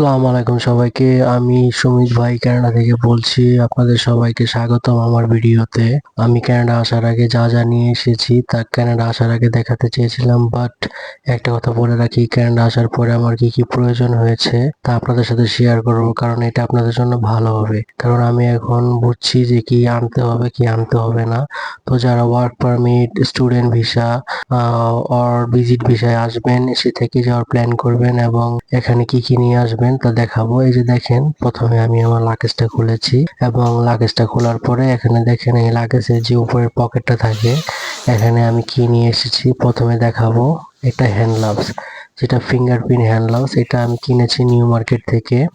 আসসালামু আলাইকুম সবাইকে। আমি সুমিত ভাই কানাডা থেকে বলছি। আপনাদের সবাইকে স্বাগতম আমার ভিডিওতে। আমি ক্যানাডা আসার আগে যা যা নিয়ে এসেছি তা ক্যানাডা আসার আগে দেখাতে চেয়েছিলাম বাট একটা কথা বলে রাখি কানাডা আসার পরে আমার কি কি প্রয়োজন হয়েছে তা আপনাদের সাথে শেয়ার করব, কারণ এটা আপনাদের জন্য ভালো হবে। কারণ আমি এখন বুঝছি যে কি আনতে হবে, কি আনতে হবে না। তো যারা work permit student visa or visit ভিসায় আসবেন এসে থেকে যাওয়ার প্ল্যান করবেন এবং এখানে কি কি নিয়ে আসবেন তা দেখাবো। এই যে দেখেন, প্রথমে আমি আমার লাগেজটা খুলেছি এবং লাগেজটা খোলার পরে এখানে দেখেন, এই লাগেজের যে উপরের পকেটটা থাকে, এখানে আমি কি নিয়ে এসেছি, প্রথমে দেখাবো। এটা হ্যান্ড গ্লাভস যেটা ফিঙ্গারপ্রিন্ট হ্যান্ড গ্লাভস এটা আমি কিনেছি নিউ মার্কেট থেকে।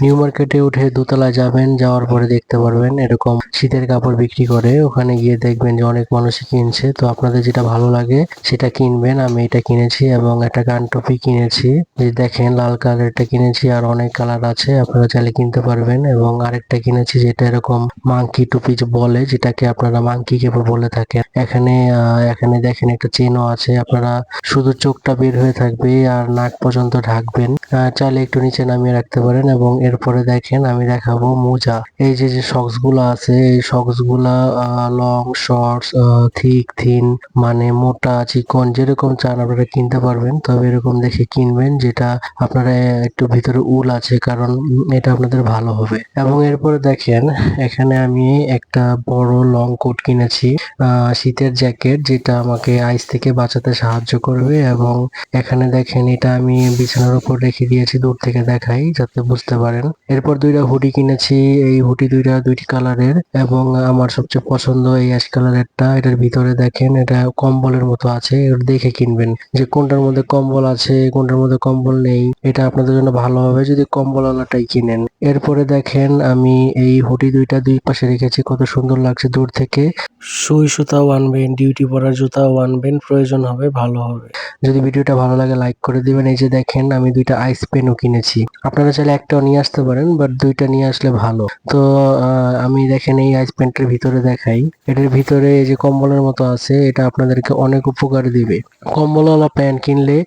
নিউ মার্কেটে উঠে দোতলায় যাবেন, যাওয়ার পরে দেখতে পারবেন এরকম শীতের কাপড় বিক্রি করে। ওখানে গিয়ে দেখবেন যে অনেক মানুষই কিনছে। তো আপনাদের যেটা ভালো লাগে, সেটা কিনবেন। আমি এটা কিনেছি এবং একটা গান টপি কিনেছি। যে দেখেন, লাল কালারটা কিনেছি আর অনেক কালার আছে। আপনারা চাইলে কিনতে পারবেন। এবং আরেকটা কিনেছি যেটা এরকম মাংকি টুপি বলে, যেটাকে আপনারা মাংকি কেপ বলে থাকেন। এখানে এখানে দেখেন একটা চেনও আছে। আপনারা শুধু চোখটা বের হয়ে থাকবে আর নাক পর্যন্ত ঢাকবেন। চাইলে একটু নিচে নামিয়ে রাখতে পারেন এবং এরপরে দেখেন আমি দেখাবো মোজা। এই যে যে সক্সগুলো আছে, এই সক্সগুলা লং শর্টস থিক থিন মানে মোটা, চিকন, যেরকম চান আপনারা কিনতে পারবেন, তবে এরকম দেখে কিনবেন, যেটা আপনারা একটু ভিতরে উল আছে, কারণ এটা আপনাদের ভালো হবে। এবং এরপরে দেখেন, এখানে আমি একটা বড় লং কোট কিনেছি শীতের জ্যাকেট যেটা আমাকে আইস থেকে বাঁচাতে সাহায্য করবে এবং এখানে দেখেন এটা আমি বিছানার উপর রেখে দিয়েছি, দূর থেকে দেখাই, যাতে বুঝতে পারেন। এরপর দুইটা হুডি কিনেছি, এই হুডি দুইটা দুইটি কালারের, এবং আমার সবচেয়ে পছন্দ এই অ্যাশ কালারেরটা। এটার ভিতরে দেখেন, এটা কম্বলের মতো আছে দেখে কিনবেন। যে কোনটার মধ্যে কম্বল আছে, কোনটার মধ্যে কম্বল নেই, এটা আপনাদের জন্য ভালো হবে যদি কম্বলওয়ালাটাই কিনেন। এরপরে দেখেন, আমি এই হুডি দুইটা দুই পাশে রেখেছি, কত সুন্দর লাগছে দূর থেকে। সুই সুতাও আনবেন ডিউটি পরার জুতাও আনবেন প্রয়োজন হবে, ভালো হবে। যদি ভিডিওটা ভালো লাগে লাইক করে দিবেন। এই যে দেখেন, আমি দুইটা আইস পেনও কিনেছি। আপনারা চাইলে একটাও নিয়ে আসতে পারেন বাট দুইটা নিয়ে আসলে ভালো। তো আমি দেখেন এই আইস পেনটার ভিতরে দেখাই। এটার ভিতরে এই যে কম্বলের মতো আছে, এটা আপনাদেরকে অনেক উপকার দিবে। কম্বলওয়ালা প্যান্ট কিনলে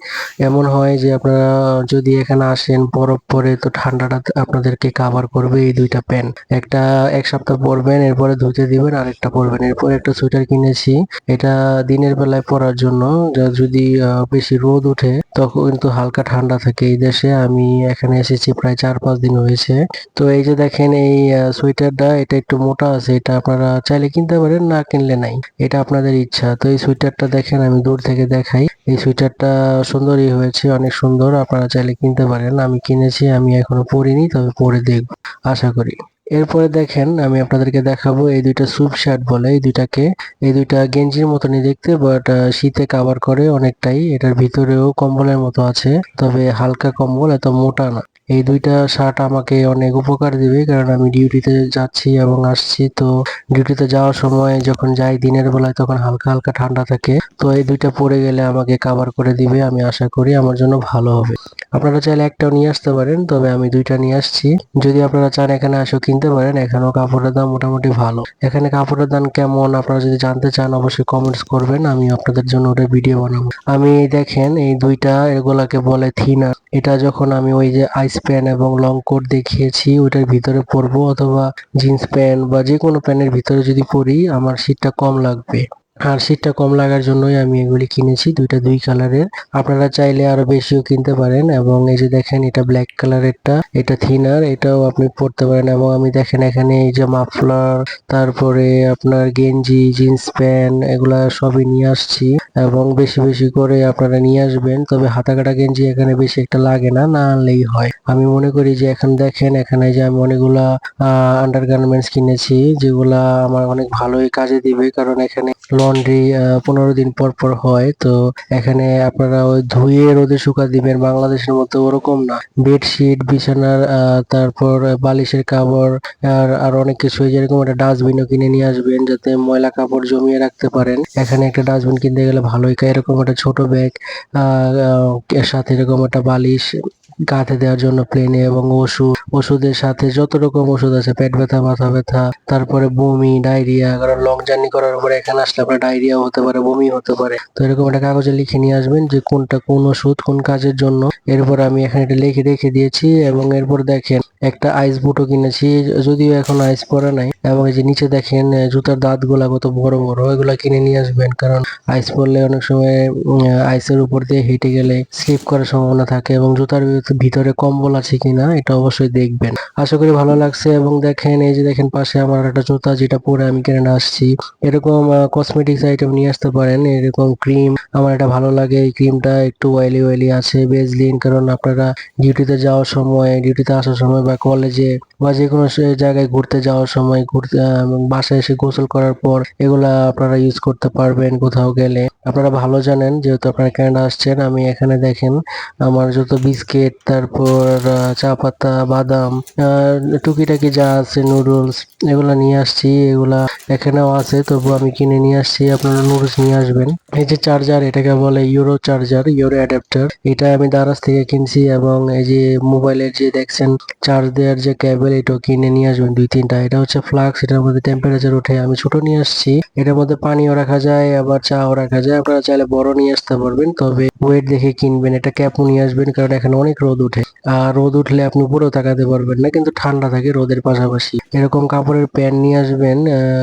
এমন হয় যে আপনারা যদি এখানে আসেন, বরফ পরে, তো ঠান্ডাটা আপনাদেরকে কাভার করবে এই দুইটা প্যান্ট একটা এক সপ্তাহ পরবেন, এরপরে ধুতে দিবেন, আরেকটা পরবেন। এরপর একটা সোয়েটার কিনেছি। এটা দিনের বেলায় পরার জন্য যদি বেশি রোদ ওঠে তখন কিন্তু হালকা ঠান্ডা থাকে এই দেশে। আমি এখানে এসেছি প্রায় চার পাঁচ দিন হয়েছে। তো এই যে দেখেন এই সোয়েটারটা, এটা একটু মোটা আছে, এটা আপনারা চাইলে কিনতে পারেন, না কিনলে নাই। এটা আপনাদের ইচ্ছা। তো এই সোয়েটারটা দেখেন, আমি দূর থেকে দেখাই। এই সোয়েটারটা সুন্দরই হয়েছে, অনেক সুন্দর। আপনারা চাইলে কিনতে পারেন। আমি কিনেছি, আমি এখনও পরিনি, তবে পরে দেখব। আশা করি। এরপরে দেখেন, আমি আপনাদেরকে দেখাবো এই দুইটা সুপ শার্ট বলে, এই দুইটাকে। এই দুইটা গেঞ্জির মতনই দেখতে বাট শীতে কাভার করে অনেকটাই। এটার ভিতরেও কম্বলের মতো আছে, তবে হালকা কম্বল, এত মোটা না। এই দুইটা শার্ট আমাকে অনেক উপকার দিবে, কারণ আমি ডিউটিতে যাচ্ছি এবং আসছি। তো ডিউটিতে যাওয়ার সময় যখন যাই দিনের বেলায় তখন হালকা হালকা ঠান্ডা থাকে। তো এই দুইটা পরে গেলে আমাকে কাভার করে দিবে, আমি আশা করি আমার জন্য ভালো হবে। আপনারা চাইলে একটাও নিয়ে আসতে পারেন, তবে আমি দুইটা নিয়ে আসছি। যদি আপনারা চান এখানে আসো কিনতে পারেন, এখানেও কাপড়ের দাম মোটামুটি ভালো। এখানে কাপড়ের দাম কেমন আপনারা যদি জানতে চান, অবশ্যই কমেন্টস করবেন, আমি আপনাদের জন্য ওটা ভিডিও বানাবো। আমি দেখেন এই দুইটা, এগুলাকে বলে থিনার এটা যখন আমি ওই যে আইস প্যান্ট এবং লং কোট দেখিয়েছি, ওইটার ভিতরে পরবো অথবা জিন্স প্যান্ট বা যে কোনো প্যান্টের ভিতরে যদি পরি, আমার শীতটা কম লাগবে। আর শীতটা কম লাগার জন্যই আমি এগুলি কিনেছি, দুইটা দুই কালারের। আপনারা চাইলে আরও বেশিও কিনতে পারেন এবং এই যে দেখেন এটা ব্ল্যাক কালারেরটা, এটা থিনার এটাও আপনি পরতে পারেন এবং আমি দেখেন এখানে এই যে মাফলার তারপরে আপনার গেঞ্জি জিন্স প্যান্ট, এগুলা সবই নিয়ে আসছি। এবং বেশি বেশি করে আপনারা নিয়ে আসবেন। তবে হাতা কাটা গেঞ্জি এখানে বেশি একটা লাগে না না আনলেই হয়। আমি মনে করি যে এখন দেখেন, এখানে যে আমি অনেকগুলা আন্ডার গার্মেন্টস কিনেছি, যেগুলা আমার অনেক ভালোই কাজে দিবে। কারণ এখানে লন্ড্রি পনেরো দিন পর পর হয়। তো এখানে আপনারা ওই ধুয়ে রোদে শুকা দিবেন বাংলাদেশের মতো ওরকম না। বেডশিট বিছানার তারপর বালিশের কাপড়, আর আর অনেক কিছু। যেরকম একটা ডাস্টবিনও কিনে নিয়ে আসবেন, যাতে ময়লা কাপড় জমিয়ে রাখতে পারেন। এখানে একটা ডাস্টবিন কিনতে গেলে ভালোই। এরকম একটা ছোট ব্যাগ সাথে এরকম একটা বালিশ গাঁথে দেওয়ার জন্য প্লেনে এবং ওষুধ, ওষুধের সাথে যত রকম ওষুধ আছে, পেট ব্যথা, মাথা ব্যথা, তারপরে বমি ডায়রিয়া কারণ লং জার্নি করার পরে এখানে আসলে আপনার ডায়রিয়া হতে পারে বমি হতে পারে। তো এরকম একটা কাগজে লিখে নিয়ে আসবেন যে কোনটা কোন ওষুধ, কোন কাজের জন্য। এরপর আমি এখানে এটা লিখে রেখে দিয়েছি এবং এরপর দেখেন, একটা আইস বুটও কিনেছি, যদিও এখন আইস পরে নাই। এবং এই যে নিচে দেখেন জুতার দাঁতগুলা কত বড় বড়, এগুলা কিনে নিয়ে আসবেন। কারণ আইস পরলে অনেক সময় আইসের উপর দিয়ে হেঁটে গেলে স্লিপ করার সম্ভাবনা থাকে এবং জুতার ভিতরে কম্বল আছে কিনা, এটা অবশ্যই দেখবেন। আশা করি ভালো লাগছে এবং দেখেন, এই যে দেখেন পাশে আমার একটা জুতা যেটা পরে আমি কেনাডা আসছি। এরকম কসমেটিক্স আইটেম নিয়ে আসতে পারেন, এরকম ক্রিম আমার এটা ভালো লাগে। এই ক্রিমটা একটু অয়েলি অয়েলি আছে বেজলিন কারণ আপনারা ডিউটিতে যাওয়ার সময় ডিউটিতে আসার সময় বা কলেজে বা যে কোনো জায়গায় ঘুরতে যাওয়ার সময়, ঘুরতে বাসায় এসে গোসল করার পর এগুলা আপনারা ইউজ করতে পারবেন কোথাও গেলে। আপনারা ভালো জানেন, যেহেতু আপনারা কানাডা আসছেন, আমি এখানে দেখেন, আমার যত বিস্কিট তারপর চা পাতা বাদাম টুকিটাকি যা আছে নুডলস এগুলা নিয়ে আসছি। এগুলা এখানেও আছে, তবু আমি কিনে নিয়ে আসছি। আপনারা নুডলস নিয়ে আসবেন। এই যে চার্জার এটাকে বলে ইউরো চার্জার ইউরো অ্যাডাপ্টার এটা আমি দারাজ থেকে কিনছি এবং এই যে মোবাইলের যে দেখছেন চার্জ দেওয়ার যে কেবল এটাও কিনে নিয়ে আসবেন দুই তিনটা। এটা হচ্ছে ফ্লাক্স এটার মধ্যে টেম্পারেচার ওঠে আমি ছোট নিয়ে আসছি। এটার মধ্যে পানিও রাখা যায়, আবার চাও রাখা যায়। আপনারা চাইলে বড় নিয়ে আসতে পারবেন, তবে ওয়েট দেখে কিনবেন। এটা ক্যাপও নিয়ে আসবেন, কারণ এখানে অনেক রোদ উঠে আর রোদ উঠলে আপনি উপরেও তাকাতে পারবেন না, কিন্তু ঠান্ডা থাকে রোদের পাশাপাশি। এরকম কাপড়ের প্যান্ট নিয়ে আসবেন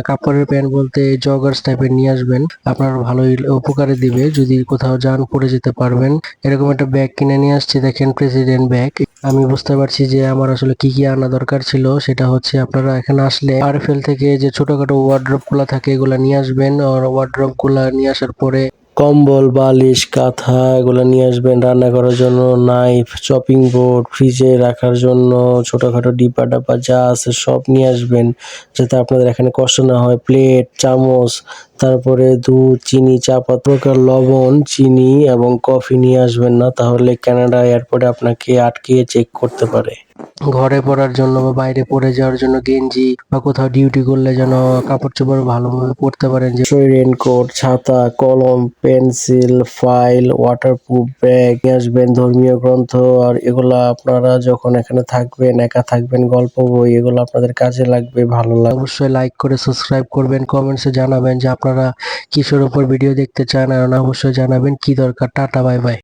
কাপড়ের প্যান্ট বলতে জগার্স টাইপের নিয়ে আসবেন। আপনার ভালোই উপকারে দিবে, যদি কোথাও যান পরে যেতে পারবেন। এরকম একটা ব্যাগ কিনে নিয়ে আসছি, দেখেন প্রেসিডেন্ট ব্যাগ আমি বুঝতে পারছি যে আমার আসলে কি কি আনা দরকার ছিল, সেটা হচ্ছে আপনারা এখানে আসলে আরএফএল থেকে যে ছোটখাটো ওয়ার্ড্রপগুলা থাকে, এগুলা নিয়ে আসবেন। আর ওয়ার্ড্রপগুলা নিয়ে আসার পরে কম্বল, বালিশ, কাঁথা, এগুলো নিয়ে আসবেন রান্না করার জন্য নাইফ চপিং বোর্ড ফ্রিজে রাখার জন্য, ছোটোখাটো ডিব্বা ডাব্বা যা আছে সব নিয়ে আসবেন, যাতে আপনাদের এখানে কষ্ট না হয় প্লেট চামচ তারপরে দুধ, চিনি, চা পাতা লবণ, চিনি এবং কফি নিয়ে আসবেন না, তাহলে কানাডা এয়ারপোর্টে আপনাকে আটকে চেক করতে পারে। ঘরে পড়ার জন্য বা বাইরে পরে যাওয়ার জন্য গেঞ্জি বা কোথাও ডিউটি করলে যেন কাপড় চোপড় ভালোভাবে পরতে পারেন যে রেনকোট ছাতা, কলম পেন্সিল ফাইল ওয়াটারপ্রুফ ব্যাগ আসবেন, ধর্মীয় গ্রন্থ আর এগুলা আপনারা যখন এখানে থাকবেন, একা থাকবেন, গল্প বই এগুলো আপনাদের কাজে লাগবে, ভালো লাগবে। অবশ্যই লাইক করে সাবস্ক্রাইব করবেন কমেন্টসে জানাবেন যে আপনারা কিসের উপর ভিডিও দেখতে চান আর অবশ্যই জানাবেন কি দরকার। Tata bye bye.